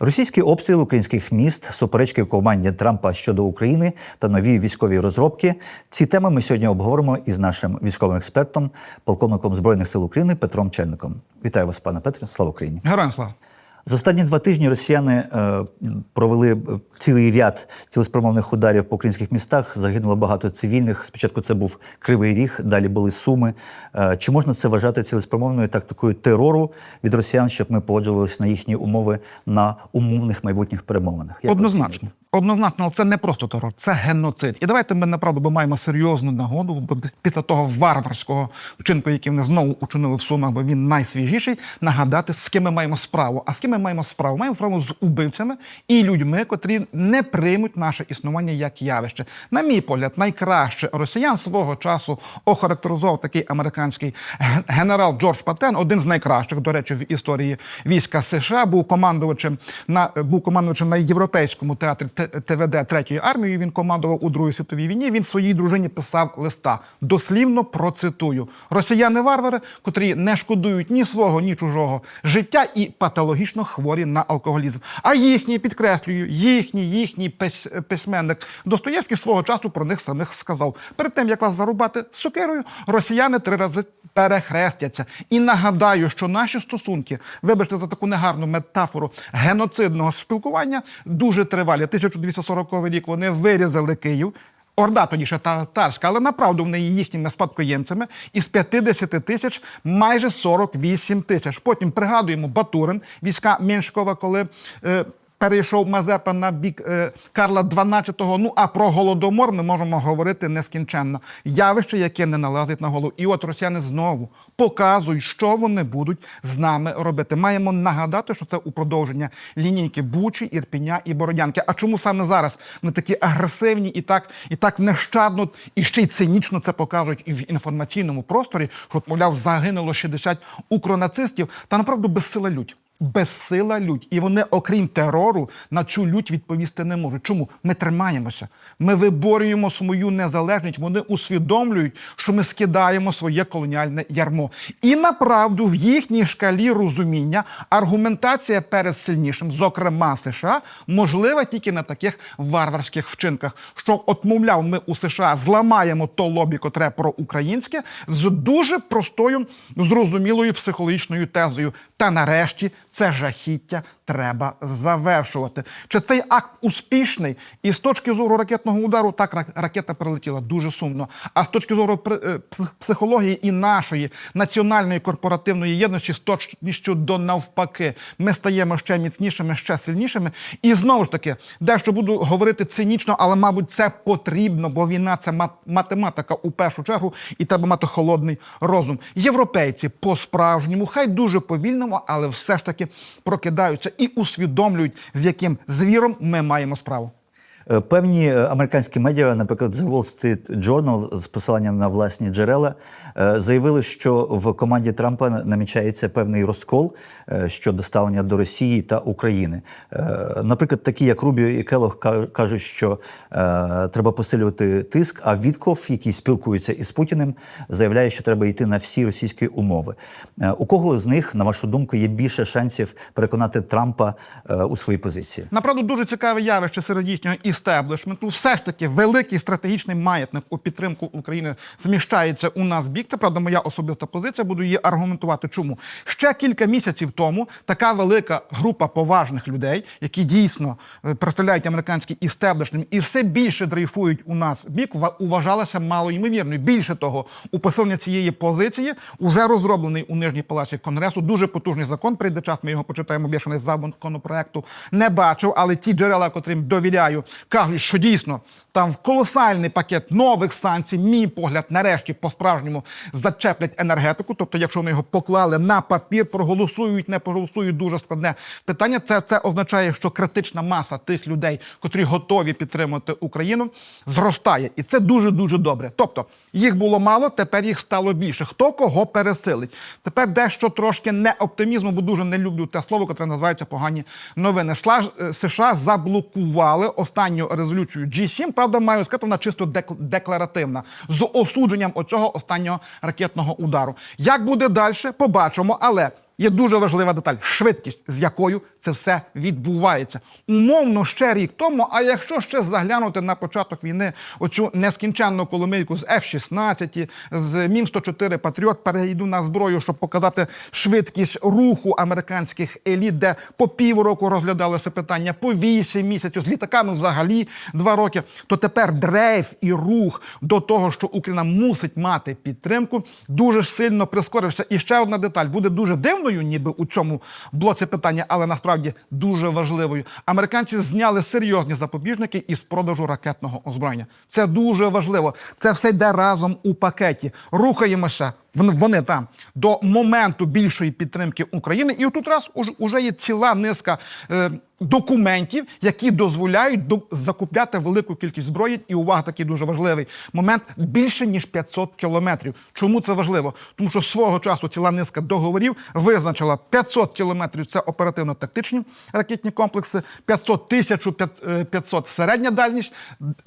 Російський обстріл українських міст, суперечки в команді Трампа щодо України та нові військові розробки. Ці теми ми сьогодні обговоримо із нашим військовим експертом, полковником збройних сил України Петром Чельником. Вітаю вас, пане Петре. Слава Україні! Героям слава. За останні два тижні росіяни е, провели е, цілий ряд цілеспромовних ударів по українських містах. Загинуло багато цивільних. Спочатку це був Кривий Ріг, далі були Суми. Е, чи можна це вважати цілеспромовною тактикою терору від росіян, щоб ми погоджувалися на їхні умови на умовних майбутніх перемовинах? Як Однозначно. Однозначно, але це не просто терор, це геноцид. І давайте ми направду бо маємо серйозну нагоду, бо після того варварського вчинку, який вони знову учинили в Сумах, бо він найсвіжіший, нагадати, з ким ми маємо справу. А з ким ми маємо справу? Маємо справу з убивцями і людьми, котрі не приймуть наше існування як явище. На мій погляд, найкраще росіян свого часу охарактеризував такий американський генерал Джордж Патен, один з найкращих, до речі, в історії війська США, був командувачем на був командувачем на європейському театрі ТВД третьої армії. Він командував у Другій світовій війні. Він своїй дружині писав листа. Дослівно процитую: росіяни-варвари, котрі не шкодують ні свого, ні чужого життя і патологічно хворі на алкоголізм. А їхній підкреслюю, їхній, їхній письменник Достоєвський свого часу про них самих сказав. Перед тим як вас зарубати сокирою, росіяни три рази перехрестяться. І нагадаю, що наші стосунки, вибачте за таку негарну метафору геноцидного спілкування, дуже тривалі. 1240 рік вони вирізали Київ. Орда тоді ще татарська, але направду вони неї їхніми спадкоємцями. Із 50 тисяч майже 48 тисяч. Потім пригадуємо Батурин, війська Меншкова, коли. Е, Перейшов Мазепа на бік е, Карла XII. Ну а про голодомор ми можемо говорити нескінченно. Явище, яке не налазить на голову. І от росіяни знову показують, що вони будуть з нами робити. Маємо нагадати, що це у продовження лінійки Бучі, Ірпіня і Бородянки. А чому саме зараз вони такі агресивні і так, і так нещадно, і ще й цинічно це показують і в інформаційному просторі, що, мовляв, загинуло 60 укронацистів, та направду безсила лють. Безсила лють, і вони, окрім терору, на цю лють відповісти не можуть. Чому ми тримаємося? Ми виборюємо свою незалежність. Вони усвідомлюють, що ми скидаємо своє колоніальне ярмо. І направду в їхній шкалі розуміння аргументація перед сильнішим, зокрема США, можлива тільки на таких варварських вчинках. Що, от, мовляв, ми у США зламаємо то лобі, котре проукраїнське, з дуже простою, зрозумілою психологічною тезою. Та нарешті це жахіття треба завершувати. Чи цей акт успішний? І з точки зору ракетного удару, так ра- ракета прилетіла дуже сумно. А з точки зору е, псих- психології і нашої національної корпоративної єдності з точністю до навпаки, ми стаємо ще міцнішими, ще сильнішими. І знову ж таки, дещо буду говорити цинічно, але мабуть це потрібно, бо війна це математика у першу чергу, і треба мати холодний розум. Європейці по-справжньому, хай дуже повільному, але все ж таки прокидаються і усвідомлюють, з яким звіром ми маємо справу. Е, Певні е, американські медіа, наприклад, The Wall Street Journal з посиланням на власні джерела, е, заявили, що в команді Трампа намічається певний розкол щодо ставлення до Росії та України. Наприклад, такі як Рубіо і Келох ка- кажуть, що треба посилювати тиск. А Вітков, який спілкується із Путіним, заявляє, що треба йти на всі російські умови. У кого з них, на вашу думку, є більше шансів переконати Трампа у своїй позиції? Направду дуже цікаве явище серед їхнього істеблішменту. Все ж таки, великий стратегічний маятник у підтримку України зміщається у нас бік. Це правда моя особиста позиція. Буду її аргументувати. Чому ще кілька місяців тому така велика група поважних людей, які дійсно е, представляють американський істеблішмент і все більше дрейфують у нас бік, ва- уважалася малоймовірною. Більше того, у посилення цієї позиції вже розроблений у нижній палаці конгресу дуже потужний закон. Прийде час, ми його почитаємо більше не законопроекту. Не бачив, але ті джерела, котрим довіряю, кажуть, що дійсно там в колосальний пакет нових санкцій, мій погляд, нарешті по-справжньому зачеплять енергетику. Тобто, якщо вони його поклали на папір, проголосують, не проголосують, дуже складне питання. Це, це означає, що критична маса тих людей, котрі готові підтримувати Україну, зростає. І це дуже дуже добре. Тобто їх було мало, тепер їх стало більше. Хто кого пересилить? Тепер дещо трошки не оптимізму, бо дуже не люблю те слово, яке називається погані новини. Е, США заблокували останню резолюцію G7. Правда, маю сказати, вона чисто дек- декларативна з осудженням оцього останнього ракетного удару. Як буде далі, побачимо. Але є дуже важлива деталь швидкість, з якою це все відбувається. Умовно ще рік тому. А якщо ще заглянути на початок війни, оцю нескінченну коломийку з F-16, з Мін 104 Патріот перейду на зброю, щоб показати швидкість руху американських еліт, де по півроку розглядалося питання, по вісім місяців з літаками взагалі два роки. То тепер дрейф і рух до того, що Україна мусить мати підтримку, дуже сильно прискорився. І ще одна деталь буде дуже дивною, ніби у цьому блоці питання, але насправді дуже важливою. Американці зняли серйозні запобіжники із продажу ракетного озброєння. Це дуже важливо. Це все йде разом у пакеті. Рухаємося. Вон- Вони там до моменту більшої підтримки України, і тут раз уж- уже є ціла низка е, документів, які дозволяють до- закупляти велику кількість зброї. І увага, такий дуже важливий момент більше ніж 500 кілометрів. Чому це важливо? Тому що свого часу ціла низка договорів визначила 500 кілометрів. Це оперативно-тактичні ракетні комплекси, 500 тисяч 500 середня дальність,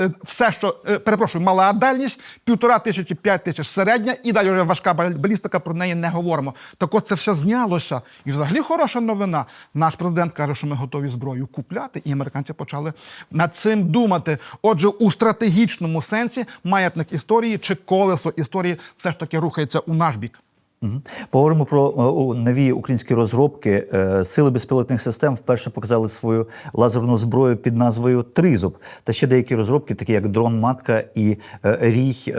е, все, що е, перепрошую, мала дальність, півтора тисячі, п'ять тисяч середня, і далі вже важка балістика. Про неї не говоримо. Так от це все знялося. І взагалі хороша новина. Наш президент каже, що ми готові зброю купляти, і американці почали над цим думати. Отже, у стратегічному сенсі маятник історії чи колесо історії все ж таки рухається у наш бік. Поговоримо про е, нові українські розробки. Е, Сили безпілотних систем вперше показали свою лазерну зброю під назвою Тризуб та ще деякі розробки, такі як дрон Матка і е, рій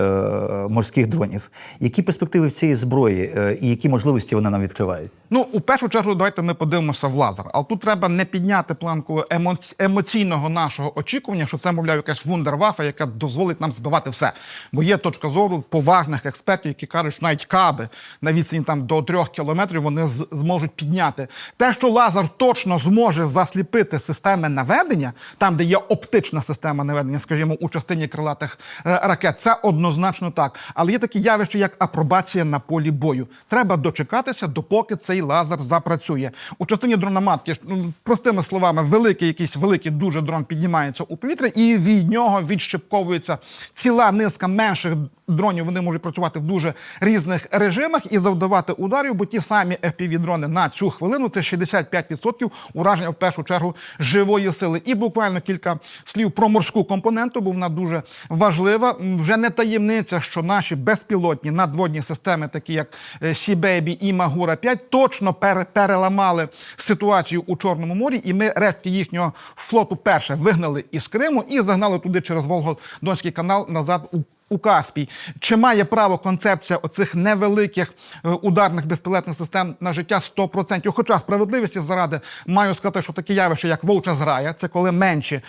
морських дронів. Які перспективи в цієї зброї і які можливості вони нам відкривають? Ну, у першу чергу, давайте ми подивимося в лазер. Але тут треба не підняти планку емоці- емоційного нашого очікування, що це, мовляв, якась вундервафа, яка дозволить нам збивати все. Бо є точка зору поважних експертів, які кажуть, що навіть каби на відстані там до трьох кілометрів вони зможуть підняти. Те, що лазер точно зможе засліпити системи наведення, там, де є оптична система наведення, скажімо, у частині крилатих е, ракет, це однозначно так. Але є такі явища, як апробація на полі бою. Треба дочекатися, допоки цей лазер запрацює. У частині дрономатки, ну, простими словами, великий якийсь великий дуже дрон піднімається у повітря, і від нього відщепковується ціла низка менших дронів. Вони можуть працювати в дуже різних режимах і завдавати ударів, бо ті самі FPV-дрони на цю хвилину це 65% ураження в першу чергу живої сили. І буквально кілька слів про морську компоненту, бо вона дуже важлива. Вже не таємниця, що наші безпілотні надводні системи, такі як е, Сі-Бейбі і Магура 5, точно пере- переламали ситуацію у Чорному морі, і ми рештки їхнього флоту перше вигнали із Криму і загнали туди через Волгодонський канал назад у у Каспій. Чи має право концепція оцих невеликих е, ударних безпілотних систем на життя 100%? Хоча справедливості заради маю сказати, що таке явище, як вовча зграя, це коли менші,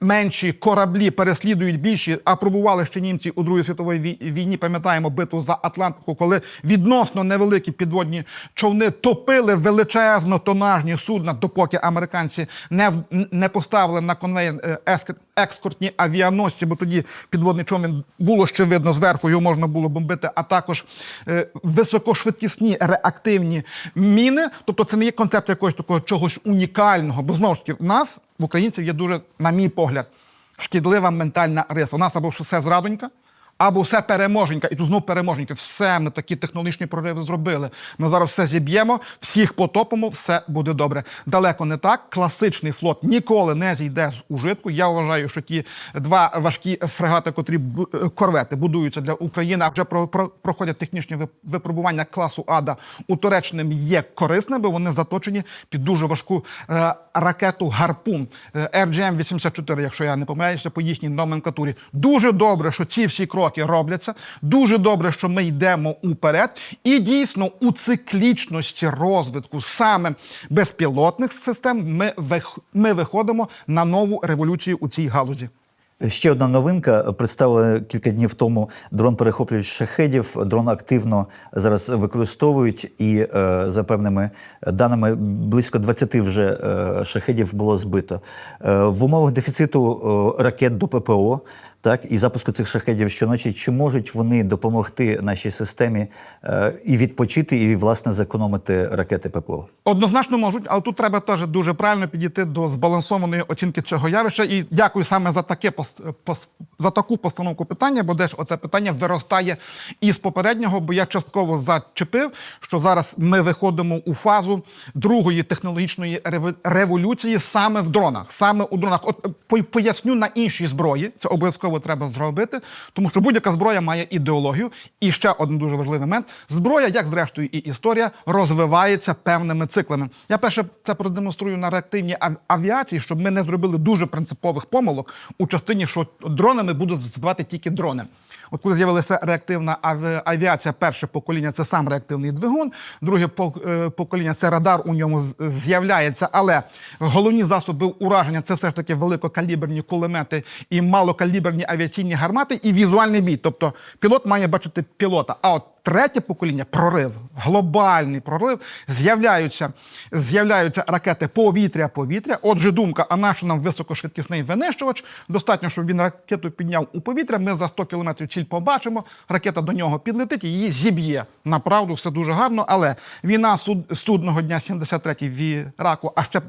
менші кораблі переслідують більші, а пробували ще німці у Другій світовій війні. Пам'ятаємо битву за Атлантику, коли відносно невеликі підводні човни топили величезно тонажні судна, допоки американці не, не поставили на конвейер екскортні авіаносці, бо тоді підводний човен було ще видно зверху, його можна було бомбити, а також е, високошвидкісні реактивні міни. Тобто це не є концепт якогось такого чогось унікального. Бо знову ж таки, в нас в українців є дуже, на мій погляд, шкідлива ментальна риса. У нас або все зрадонька. Або все переможенька, і тут знову переможенька. Все ми такі технологічні прориви зробили. Ми зараз все зіб'ємо, всіх потопимо, все буде добре. Далеко не так. Класичний флот ніколи не зійде з ужитку. Я вважаю, що ті два важкі фрегати, котрі корвети будуються для України, а вже про, про- проходять технічні випробування класу Ада у Туреччині є корисним, бо вони заточені під дуже важку е, ракету Гарпун е, RGM-84, якщо я не помиляюся, по їхній номенклатурі. Дуже добре, що ці всі кроки робляться. Дуже добре, що ми йдемо уперед. І дійсно у циклічності розвитку саме безпілотних систем ми, вих- ми виходимо на нову революцію у цій галузі. Ще одна новинка. Представили кілька днів тому дрон перехоплювач шахедів. Дрон активно зараз використовують, і е, за певними даними близько 20 вже е, шахедів було збито. Е, в умовах дефіциту ракет до ППО так і запуску цих шахедів щоночі. Чи можуть вони допомогти нашій системі е, і відпочити, і власне зекономити ракети ППО? Однозначно можуть, але тут треба теж дуже правильно підійти до збалансованої оцінки цього явища. І дякую саме за таке за таку постановку питання, бо десь оце питання виростає із попереднього, бо я частково зачепив, що зараз ми виходимо у фазу другої технологічної революції саме в дронах, саме у дронах. От е, по- поясню на іншій зброї. Це обов'язково треба зробити, тому що будь-яка зброя має ідеологію. І ще один дуже важливий момент: зброя, як зрештою і історія, розвивається певними циклами. Я перше це продемонструю на реактивній авіації, щоб ми не зробили дуже принципових помилок у частині, що дронами будуть збивати тільки дрони. От коли з'явилася реактивна авіація, перше покоління це сам реактивний двигун, друге е, покоління це радар у ньому з'являється. Але головні засоби ураження це все ж таки великокаліберні кулемети і малокаліберні авіаційні гармати, і візуальний бій. Тобто пілот має бачити пілота. А от третє покоління прорив, глобальний прорив, з'являються, з'являються ракети повітря-повітря. Отже, думка, а наш нам високошвидкісний винищувач? Достатньо, щоб він ракету підняв у повітря. Ми за 100 кілометрів ціль побачимо. Ракета до нього підлетить і її зіб'є. Направду все дуже гарно. Але війна суд, судного дня 73-й в Іраку, а ще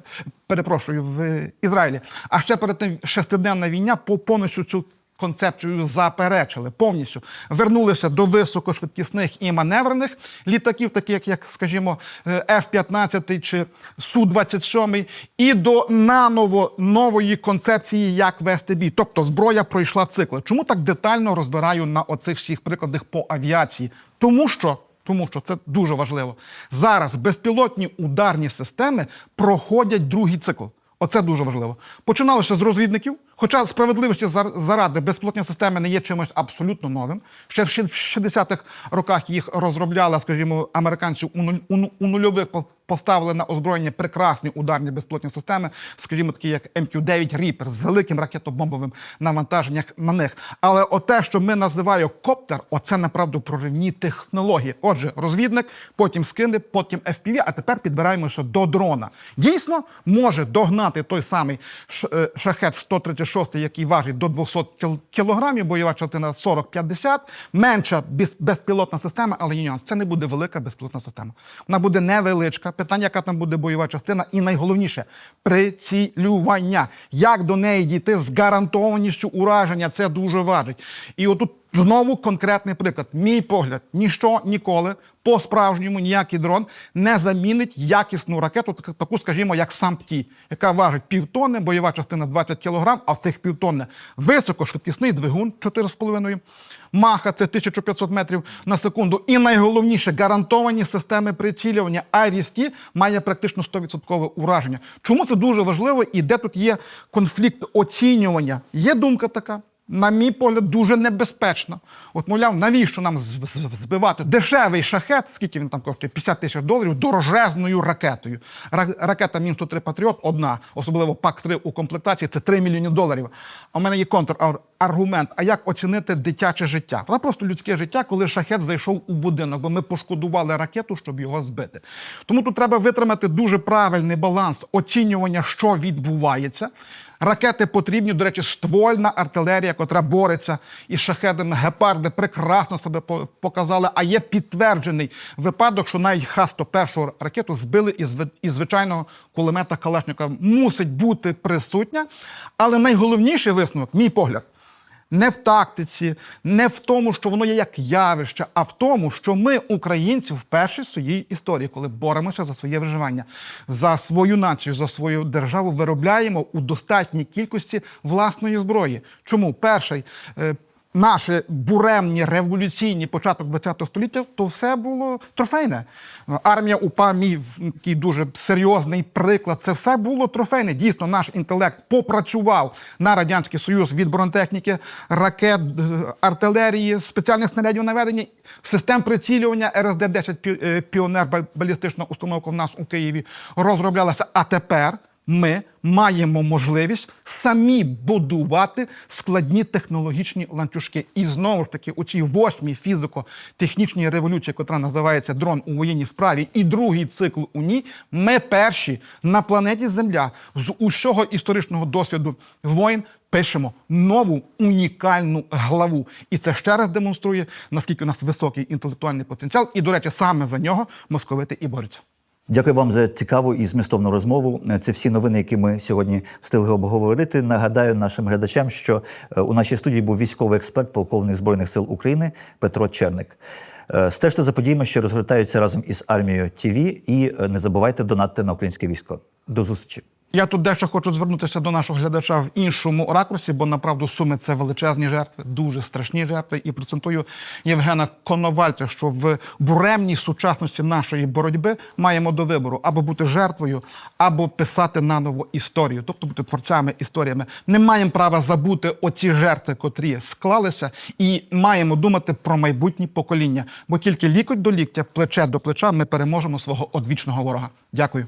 перепрошую в Ізраїлі. А ще перед тим шестиденна війна по повністю цю концепцію заперечили повністю. Вернулися до високошвидкісних і маневрених літаків, таких як, скажімо, е, F-15 чи Су-27, і до наново нової концепції, як вести бій. Тобто зброя пройшла цикли. Чому так детально розбираю на оцих всіх прикладах по авіації? Тому що. Тому що це дуже важливо. Зараз безпілотні ударні системи проходять другий цикл. Оце дуже важливо. Починалося з розвідників, хоча справедливості зар- заради безпілотні системи не є чимось абсолютно новим. Ще в ши- 60-х роках їх розробляли, скажімо, американці у, нуль, ну- у нульових поставили на озброєння прекрасні ударні безпілотні системи, скажімо, такі як МК-9 Reaper з великим ракетобомбовим навантаженням на них. Але оте, що ми називаємо коптер, оце направду проривні технології. Отже, розвідник, потім скине, потім FPV, а тепер підбираємося до дрона. Дійсно, може догнати той самий е, шахет 136, який важить до 200 кіл- кілограмів, бойова частина 40-50, менша безпілотна система, але є нюанс. Це не буде велика безпілотна система. Вона буде невеличка. Питання, яка там буде бойова частина, і найголовніше прицілювання. Як до неї дійти з гарантованістю ураження, це дуже важить. І отут знову конкретний приклад. Мій погляд, ніщо ніколи по-справжньому ніякий дрон не замінить якісну ракету, таку, скажімо, як САМПТІ, яка важить півтонни, бойова частина 20 кг, а в цих півтонни високошвидкісний двигун 4,5 Маха це 1500 метрів на секунду. І найголовніше гарантовані системи прицілювання. IRIS-T має практично 100% ураження. Чому це дуже важливо і де тут є конфлікт оцінювання? Є думка така. На мій погляд, дуже небезпечно. От, мовляв, навіщо нам збивати дешевий шахет, скільки він там коштує? 50 тисяч доларів дорожезною ракетою. Ракета Мін-103 Патріот одна, особливо ПАК-3 у комплектації, це 3 мільйони доларів. А в мене є контраргумент. А як оцінити дитяче життя? Та просто людське життя, коли шахет зайшов у будинок, бо ми пошкодували ракету, щоб його збити. Тому тут треба витримати дуже правильний баланс оцінювання, що відбувається. Ракети потрібні, до речі, ствольна артилерія, котра бореться із шахедами. Гепарди прекрасно себе показали. А є підтверджений випадок, що навіть Х-101 ракету збили із, із звичайного кулемета Калашника. Мусить бути присутня. Але найголовніший висновок, мій погляд, не в тактиці, не в тому, що воно є як явище, а в тому, що ми, українці, вперше в своїй історії, коли боремося за своє виживання, за свою націю, за свою державу, виробляємо у достатній кількості власної зброї. Чому перший? Наші буремні революційні початок ХХ століття, то все було трофейне. Армія УПА, мій такий дуже серйозний приклад. Це все було трофейне. Дійсно, наш інтелект попрацював на радянський союз від бронетехніки, ракет, е, артилерії, спеціальних снарядів наведення, систем прицілювання РСД-10 е, піонер ба- балістична установка в нас у Києві розроблялася. А тепер ми маємо можливість самі будувати складні технологічні ланцюжки. І знову ж таки, у цій восьмій фізико-технічній революції, яка називається дрон у воєнній справі, і другий цикл у ній, ми перші на планеті Земля з усього історичного досвіду воїн пишемо нову унікальну главу. І це ще раз демонструє, наскільки у нас високий інтелектуальний потенціал. І, до речі, саме за нього московити і борються. Дякую вам за цікаву і змістовну розмову. Це всі новини, які ми сьогодні встигли обговорити. Нагадаю нашим глядачам, що е, у нашій студії був військовий експерт, полковник збройних сил України Петро Черник. Е, Стежте за подіями, що розгортаються разом із армією ТІВІ, і е, не забувайте донатити на українське військо. До зустрічі. Я тут дещо хочу звернутися до нашого глядача в іншому ракурсі, бо направду суми це величезні жертви, дуже страшні жертви. І процентую Євгена Коновальця, що в буремній сучасності нашої боротьби маємо до вибору або бути жертвою, або писати наново історію, тобто бути творцями історіями. Не маємо права забути оці жертви, котрі склалися, і маємо думати про майбутні покоління. Бо тільки лікоть до ліктя, плече до плеча ми переможемо свого одвічного ворога. Дякую.